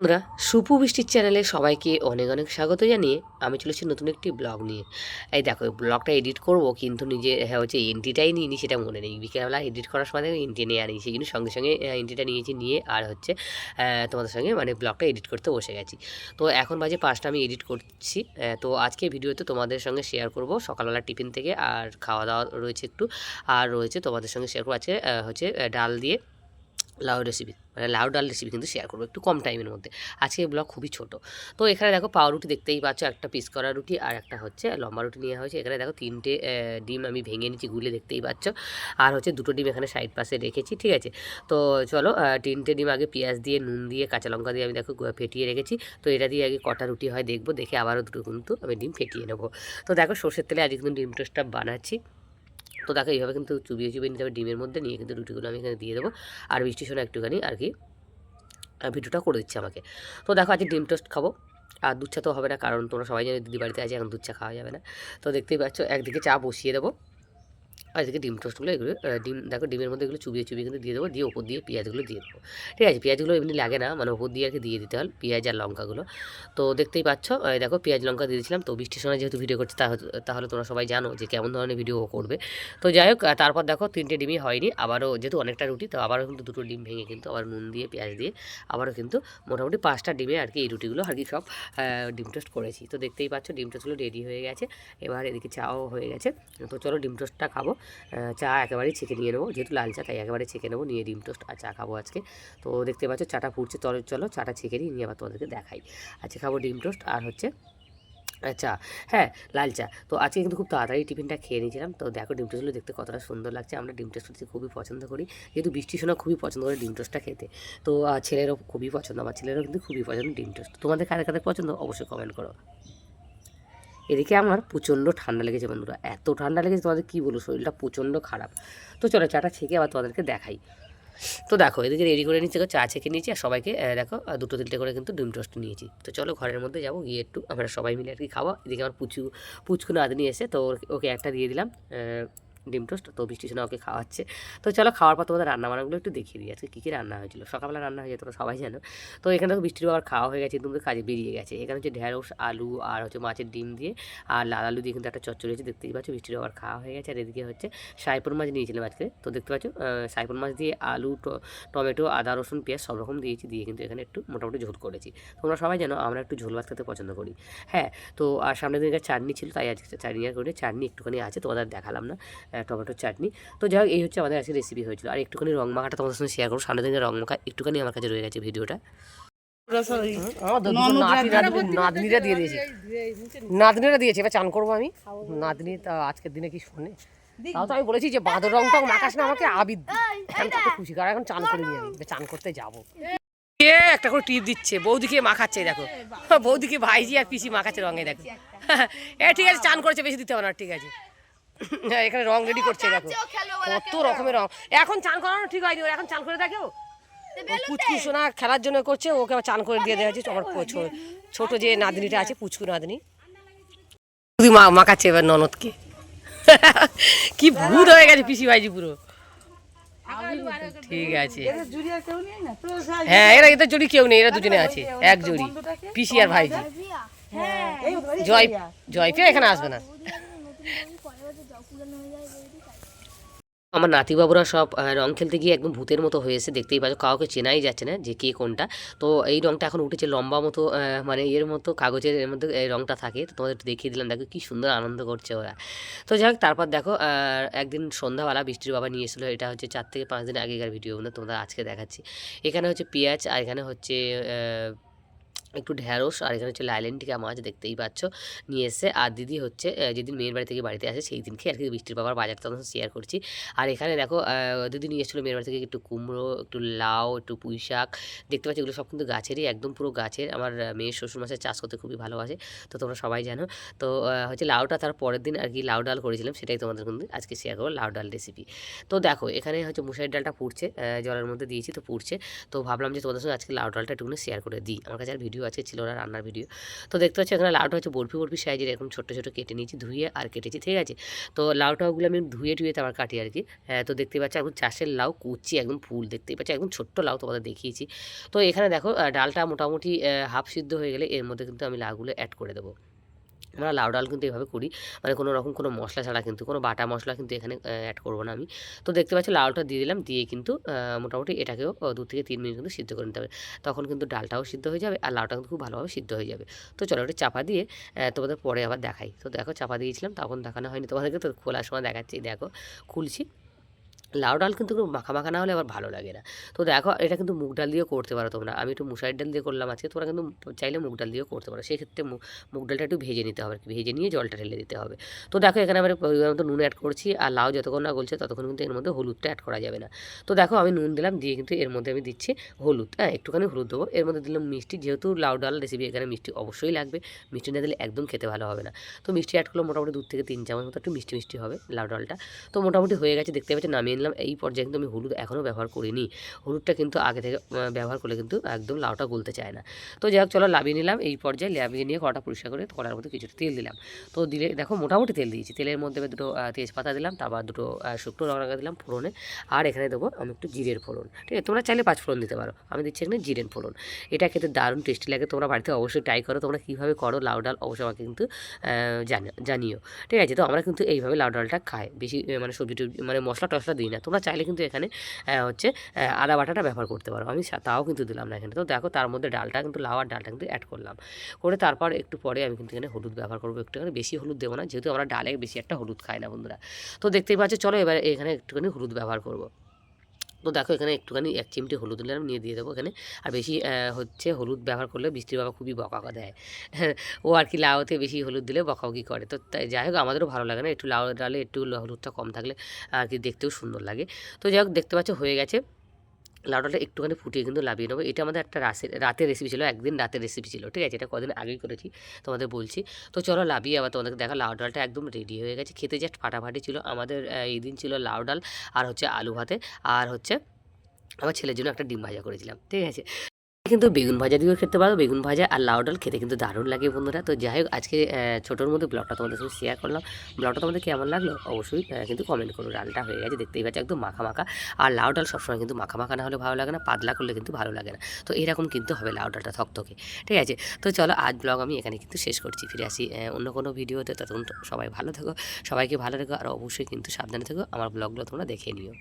বন্ধুরা সুপু বৃষ্টির চ্যানেলে সবাইকে অনেক অনেক স্বাগত জানিয়ে আমি চলেছি নতুন একটি ব্লগ নিয়ে। এই দেখো ব্লগটা এডিট করব কিন্তু নিজে হ্যাঁ হচ্ছে এন্ট্রিটাই নিইনি সেটা মনে নেই। বিকেলবেলা এডিট করার সময় এন্ট্রি নিয়ে আনি সেই জন্য সঙ্গে সঙ্গে এন্ট্রিটা নিয়েছি নিয়ে আর হচ্ছে তোমাদের সঙ্গে মানে ব্লগটা এডিট করতে বসে গেছি। তো এখন বাজে পাঁচটা আমি এডিট করছি তো আজকে ভিডিওতে তোমাদের সঙ্গে শেয়ার করব সকালবেলা টিফিন থেকে আর খাওয়া দাওয়া রয়েছে একটু আর রয়েছে তোমাদের সঙ্গে শেয়ার করব আহ, হচ্ছে ডাল দিয়ে। লাউ রেসিপি মানে লাউ ডাল রেসিপি কিন্তু শেয়ার করব, একটু কম টাইমের মধ্যে। আজকে ব্লগ খুবই ছোট। তো এখানে দেখো পাউরুটি দেখতেই পাচ্ছ, একটা পিস করা রুটি আর একটা হচ্ছে লম্বা রুটি নেওয়া হয়েছে। এখানে দেখো তিনটে ডিম আমি ভেঙে নিচ্ছি গুলে দেখতেই পাচ্ছ। আর হচ্ছে দুটো ডিম এখানে সাইড পাশে রেখেছি, ঠিক আছে? তো চলো তিনটে ডিম আগে পেঁয়াজ দিয়ে, নুন দিয়ে, কাঁচা লঙ্কা দিয়ে আমি দেখো ফেটিয়ে রেখেছি। তো এটা দিয়ে আগে কটা রুটি হয় দেখব, দেখে আবারও দুটো কিন্তু আমি ডিম ফেটিয়ে নেব। তো দেখো সর্ষের তেলে আজকে কিন্তু ডিম টোস্টটা বানাচ্ছি। তো দেখো, এইভাবে কিন্তু চুবিয়ে চুবিয়ে নিতে হবে ডিমের মধ্যে, নিয়ে কিন্তু রুটিগুলো আমি এখানে দিয়ে দেবো। আর বৃষ্টির সময় একটুখানি আর কি ভিডিওটা করে দিচ্ছে আমাকে। তো দেখো, আজকে ডিম টোস্ট খাব। আর দুধ চা তো হবে না, কারণ তোমরা সবাই জানো দিদি বাড়িতে আছে এখন দুধ চা খাওয়া যাবে না। তো দেখতেই পাচ্ছ, একদিকে চা বসিয়ে দেবো। আর এদিকে ডিম টোস্টগুলো এগুলো ডিম, দেখো ডিমের মধ্যে এগুলো চুবিয়ে চুবিয়ে কিন্তু দিয়ে দেবো, দিয়ে ওপর দিয়ে পেঁয়াজগুলো দিয়ে দেবো। ঠিক আছে, পেঁয়াজগুলো এমনি লাগে না মানে ওপর দিয়ে আর কি দিয়ে দিতে হয়, পেঁয়াজ আর লঙ্কাগুলো। তো দেখতেই পাচ্ছ দেখো পেঁয়াজ, লঙ্কা দিয়ে দিয়েছিলাম, তো বৃষ্টির সময় যেহেতু ভিডিও করছি, তাহলে তোমরা সবাই জানো যে কেমন ধরনের ভিডিও করবে। তো যাই হোক তারপর দেখো তিনটে ডিমই হয়নি, আবারও যেহেতু অনেকটা রুটি, তো আবারও কিন্তু দুটো ডিম ভেঙে কিন্তু আবার নুন দিয়ে, পেঁয়াজ দিয়ে আবারও কিন্তু মোটামুটি পাঁচটা ডিমে আর কি এই রুটিগুলো আর কি সব ডিম টোস্ট করেছি। তো দেখতেই পাচ্ছ, ডিম টোস্টগুলো রেডি হয়ে গেছে, এবার এদিকে চাও হয়ে গেছে। তো চলো ডিম টোস্টটা খাব। চা একেবারেই ছেঁকে নিয়ে নেব। যেহেতু লাল চা, তাই একেবারে ছেঁকে নেব। নিয়ে ডিম টোস্ট আর চা খাব আজকে। তো দেখতে পাচ্ছ, চাটা ফুটছে। চলো চলো, চাটা ছেঁকে নিয়ে আবার তোমাদেরকে দেখাই। আজকে খাব ডিম টোস্ট আর হচ্ছে চা। হ্যাঁ লাল চা। তো আজকে কিন্তু খুব তাড়াতাড়ি টিফিনটা খেয়ে নিয়েছিলাম। তো দেখো, ডিম টোস্টগুলো দেখতে কতটা সুন্দর লাগছে। আমরা ডিম টোস্ট খেতে খুবই পছন্দ করি। যেহেতু বৃষ্টির সময় খুবই পছন্দ করে ডিম টোস্টটা খেতে। তো ছেলেরও খুবই পছন্দ। আমার ছেলেরও কিন্তু খুবই পছন্দ ডিম টোস্ট। তোমাদের কাদের কাদের পছন্দ? অবশ্যই কমেন্ট করো। এদিকে আমার প্রচণ্ড ঠান্ডা লেগেছে বন্ধুরা, এত ঠান্ডা লেগেছে তোমাদের কী বলব, শরীরটা প্রচণ্ড খারাপ। তো চলো চাটা ছেঁকে আবার তোমাদেরকে দেখাই। তো দেখো, এদিকে রেডি করে নিচ্ছি চা ছেঁকে নিয়েছি, আর সবাইকে দেখো দুটো তিনটে করে কিন্তু ডিম টোস্ট নিয়েছি। তো চলো ঘরের মধ্যে যাব, গিয়ে একটু আমরা সবাই মিলে আর কি খাওয়া। এদিকে আমার পুচু পুচকুনো নিয়ে এসে, তো ওকে একটা দিয়ে দিলাম ডিম টোস্ট, তো বৃষ্টি শোনা ওকে খাওয়াচ্ছে। তো চলো খাওয়ার পর তোমাদের রান্না বান্নাগুলো একটু দেখিয়ে দিই। আজকে কী কী রান্না হয়েছিল? সকালবেলা রান্না হয়েছে, তোমরা সবাই জানো। তো এখানে তো বৃষ্টির আবার খাওয়া হয়ে গেছে তোমাদের কাজে বেরিয়ে গেছে। এখানে হচ্ছে ঢ্যাঁড়স আলু আর হচ্ছে মাছের ডিম দিয়ে আর লাল আলু দিয়ে কিন্তু একটা চচ্চড়ি হয়েছে, দেখতেই পাচ্ছ। বৃষ্টির আবার খাওয়া হয়ে গেছে, আর এদিকে হচ্ছে সাইপুর মাছ নিয়েছিলাম আজকে। তো দেখতে পাচ্ছ সাইপুর মাছ দিয়ে আলু টমেটো, আদা, রসুন, পেঁয়াজ সব রকম দিয়েছি, দিয়ে কিন্তু এখানে একটু মোটামুটি ঝোল করেছি। তোমরা সবাই জানো আমরা একটু ঝোল ভাত খেতে পছন্দ করি। হ্যাঁ তো আর সামনের দিকে চাটনি ছিল, তাই আজকে চাটনি আর করে চাটনি একটুখানি আছে, তোমাদের দেখালাম না। টমেটোর চাটনি। তো যাই হোক এই হচ্ছে আমাদের আজকে রেসিপি হয়েছিল। আর একটুখানি রং মাখাটা তোমাদের সঙ্গে শেয়ার করো সামনের দিকে রং মাখা একটুখানি আমার কাছে রয়ে গেছে ভিডিওটা। নাতনিরা দিয়ে দিয়েছে। নাতনিরা দিয়েছে। এবার চান করব আমি। নাতনি তা আজকের দিনে কি শোনে? তাও তো আমি বলেছি যে বাঁদর রং টং মাখাস না আমাকে আবির আমি কত খুশি। কারণ এখন চান করে নিয়ে আমি চান করতে যাব। এ একটা করে টিপ দিচ্ছে। বৌদিকে মাখাচ্ছে দেখো। বৌদিকে ভাইজি আর পিসি মাখাচ্ছে রঙে দেখো। এ ঠিক আছে চান করেছে বেশি দিতে হবে না ঠিক আছে। হ্যাঁ, এখানে রং রেডি করছে দেখো। কত রকমের রং। এখন চান করানো ঠিক হয়নি এখন চান করে দেখো পুচকু সোনা খেলার জন্য করছে ওকে আবার চান করে দিয়ে দেওয়া হচ্ছে আমার ছোট যে নাতনিটা আছে পুচকু নাতনি। শুধু মা মাখাচ্ছে এবার ননদকে। কি ভূত হয়ে গেছে পিসি ভাইজি পুরো। ঠিক আছে। হ্যাঁ এরা এদের জুড়ি কেউ নেই এরা দুজনে আছে এক জুড়ি। পিসি আর ভাইজি। জয় জয় পেয়ে এখানে আসবে না। আমার নাতিবাবুরা সব আহ, রং খেলতে গিয়ে একদম ভূতের মতো হয়েছে দেখতেই পাচ্ছ কাউকে চেনাই যাচ্ছে না যে কে কোনটা। তো এই রংটা এখন উঠেছে লম্বা মতো মানে এর মতো কাগজের এর মধ্যে রংটা থাকে তো তোমাদের দেখিয়ে দিলাম দেখো কি সুন্দর আনন্দ করছে ওরা। তো যাই হোক তারপর দেখো একদিন সন্ধ্যাবেলা বৃষ্টির বাবা নিয়ে এসেছিল এটা হচ্ছে চার থেকে পাঁচ দিন আগেকার ভিডিও না তোমরা আজকে দেখাচ্ছি। এখানে হচ্ছে পেঁয়াজ আর এখানে হচ্ছে একটু ঢ্যাঁড়স আর এখানে হচ্ছে লাইলেন্টিকা মাছ দেখতেই পাচ্ছ। নিয়ে এসে, আর দিদি হচ্ছে যেদিন মেয়ের বাড়ি থেকে বাড়িতে আসে সেই দিনকে আর কি বৃষ্টির বাবার বাজারটা তখন শেয়ার করছি। আর এখানে দেখো দিদি নিয়ে এসেছিল মেয়ের বাড়ি থেকে একটু কুমড়ো, একটু লাউ, একটু পুঁই শাক। দেখতে পাচ্ছি এগুলো সব কিন্তু গাছেরই, একদম পুরো গাছের। আমার মেয়ের শ্বশুর মাসের চাষ করতে খুবই ভালোবাসে, তো তোমরা সবাই জানো। তো হচ্ছে লাউটা তার পরের দিন আর কি লাউ ডাল করেছিলাম, সেটাই তোমাদের কিন্তু আজকে শেয়ার করব, লাউ ডাল রেসিপি তো দেখো, এখানে হচ্ছে মুসারির ডালটা পুড়ছে জলের মধ্যে দিয়েছি, তো পুড়ছে। তো ভাবলাম যে তোমাদের সঙ্গে আজকে লাউ ডালটা একটুখানি শেয়ার করে দিই। আমার কাছে আর ভিডিও ভিডিও আছে ছিল ওরা রান্নার ভিডিও। তো দেখতে পাচ্ছি এখানে লাউটা হচ্ছে বরফি বরফি সাইজের এরকম ছোটো ছোটো কেটে নিয়েছি ধুয়ে আর কেটেছি ঠিক আছে? তো লাউটাগুলো আমি ধুয়ে টুয়ে তারপর কাটি আর কি। হ্যাঁ, তো দেখতে পাচ্ছি এখন চাষের লাউ কুচি একদম ফুল। দেখতে পাচ্ছি একদম ছোট্ট লাউ তোমাদের দেখিয়েছি। তো এখানে দেখো ডালটা মোটামুটি হাফ সিদ্ধ হয়ে গেলে এর মধ্যে কিন্তু আমি লাউগুলো অ্যাড করে দেবো। আমরা লাউ ডাল কিন্তু এভাবে করি। মানে কোনো রকম কোনো মশলা ছাড়া কিন্তু, কোনো বাটা মশলা কিন্তু এখানে অ্যাড করব না আমি। তো দেখতে পাচ্ছি লাউটা দিয়ে দিলাম, দিয়ে কিন্তু মোটামুটি এটাকেও দু থেকে তিন মিনিট কিন্তু সিদ্ধ করে নিতে হবে। তখন কিন্তু ডালটাও সিদ্ধ হয়ে যাবে আর লাউটা কিন্তু খুব ভালোভাবে সিদ্ধ হয়ে যাবে। তো চলো ওটা চাপা দিয়ে তোমাদের পরে আবার দেখাই। তো দেখো চাপা দিয়েছিলাম, তখন দেখানো হয়নি। তোমাদেরকে তো খোলার সময় দেখাচ্ছি। দেখো, খুলছি। লাউ ডাল কিন্তু মাখা মাখা না হলে আবার ভালো লাগে না। তো দেখো, এটা কিন্তু মুগ ডাল দিয়েও করতে পারো তোমরা। আমি একটু মুসাইর ডাল দিয়ে করলাম আজকে, তোমরা কিন্তু চাইলে মুগ ডাল দিয়েও করতে পারো। সেক্ষেত্রে মুগ ডালটা একটু ভেজে নিতে হবে ভেজে নিয়ে জলটা ঢেলে দিতে হবে। তো দেখো, এখানে আমি পরিমাণ মতো নুন অ্যাড করছি আর লাউ যতক্ষণ না গলছে ততক্ষণ কিন্তু এর মধ্যে হলুদটা অ্যাড করা যাবে না। তো দেখো, আমি নুন দিলাম, দিয়ে কিন্তু এর মধ্যে আমি দিচ্ছি হলুদ। হ্যাঁ একটুখানি হলুদ দেবো। এর মধ্যে দিলাম মিষ্টি। যেহেতু লাউ ডাল রেসিপি এখানে মিষ্টি অবশ্যই লাগবে। মিষ্টি না দিলে একদম খেতে ভালো হবে না। তো মিষ্টি অ্যাড করলে মোটামুটি দু থেকে তিন চামচ মতো একটু মিষ্টি মিষ্টি হবে লাউ ডালটা। তো মোটামুটি হয়ে গেছে, দেখতে পাচ্ছি, নামিয়ে নিলাম, এই পর্যায়ে কিন্তু আমি হলুদ এখনও ব্যবহার করিনি। হলুদটা কিন্তু আগে থেকে ব্যবহার করলে কিন্তু একদম লাউটা গলতে চায় না। তো যাই হোক, চলো লাভিয়ে নিলাম, এই পর্যায়ে লাভিয়ে নিয়ে কড়াটা পরিষ্কার করে কড়ার মধ্যে কিছুটা তেল দিলাম। তো দিলে, দেখো মোটামুটি তেল দিয়েছি, তেলের মধ্যে দুটো তেজপাতা দিলাম, তারপর দুটো শুকনো লঙ্কা দিলাম ফোড়নে, আর এখানে দেবো আমি একটু জিরের ফোড়ন, ঠিক আছে? তোমরা চাইলে পাঁচ ফোড়ন দিতে পারো, আমি দিচ্ছি এখানে জিরের ফোড়ন। এটা খেতে দারুণ টেস্টি লাগে, তোমরা বাড়িতে অবশ্যই ট্রাই করো, তোমরা কীভাবে করো লাউ ডাল অবশ্যই আমাকে কিন্তু জানিও, ঠিক আছে? তো আমরা কিন্তু এইভাবে লাউ ডালটা খাই, বেশি মানে সবজি মানে মশলা টশলা দিই না। তোমরা চাইলে কিন্তু এখানে হচ্ছে আদা বাটাটা ব্যবহার করতে পারো। আমি তাও কিন্তু দিলাম না এখানে। তো দেখো, তার মধ্যে ডালটা কিন্তু লাওয়ার ডালটা কিন্তু অ্যাড করলাম। করে তারপর একটু পরে আমি কিন্তু এখানে হলুদ ব্যবহার করব একটুখানি। বেশি হলুদ দেবো না, যেহেতু আমরা ডালে বেশি একটা হলুদ খাই না বন্ধুরা। তো দেখতেই পাচ্ছ, চলো এবার এখানে একটুখানি হলুদ ব্যবহার করব। তো দেখো এখানে একটুখানি এক চিমটি হলুদ নিলাম, নিয়ে দিয়ে দেবো এখানে। আর বেশি হচ্ছে হলুদ ব্যবহার করলে বৃষ্টির বাবা খুবই বকা দেয়। ও আর কি লাউতে বেশি হলুদ দিলে বকাবকি করে। তো তাই যাই হোক, আমাদেরও ভালো লাগে না, একটু লাউ ডালে একটু হলুদটা কম থাকলে, আর কি দেখতেও সুন্দর লাগে। তো যাই হোক, দেখতে পাচ্ছ হয়ে গেছে। লাউডাটা একটুখানি ফুটিয়ে কিন্তু লাভিয়ে নেব। এটা আমাদের একটা রাতের রেসিপি ছিল, একদিন রাতের রেসিপি ছিল, ঠিক আছে? এটা কদিন আগেই করেছি, তোমাদের বলছি। তো চলো লাভিয়ে আবার তোমাদের দেখা লাউ ডালটা একদম রেডি হয়ে গেছে। খেতে জাস্ট ফাটাফাটি ছিল। আমাদের এই দিন ছিল লাউ ডাল আর হচ্ছে আলু ভাতে। আর হচ্ছে আমার ছেলের জন্য একটা ডিম ভাজা করেছিলাম, ঠিক আছে? কিন্তু বেগুন ভাজা দিয়েও খেতে পারো। বেগুন ভাজা আর লাউ ডাল খেতে কিন্তু দারুণ লাগে বন্ধুরা। তো যাই হোক, আজকে ছোটোর মধ্যে ব্লগটা তোমাদের সঙ্গে শেয়ার করলাম। ব্লগটা তোমাদের কেমন লাগল অবশ্যই কিন্তু কমেন্ট করো। ডালটা হয়ে গেছে, দেখতেই পাচ্ছি একদম মাখা মাখা। আর লাউ ডাল সবসময় কিন্তু মাখা মাখা না হলে ভালো লাগে না, পাতলা করলে কিন্তু ভালো লাগে না। তো এরকম কিন্তু হবে লাউ ডালটা থকথকে। ঠিক আছে? তো চলো, আজ ব্লগ আমি এখানে কিন্তু শেষ করছি। ফিরে আসি অন্য কোনো ভিডিওতে। ততক্ষণ সবাই ভালো থেকো, সবাইকে ভালো থেকো আর অবশ্যই কিন্তু সাবধানে থেকো, আমার ব্লগগুলো তোমরা দেখে নিও।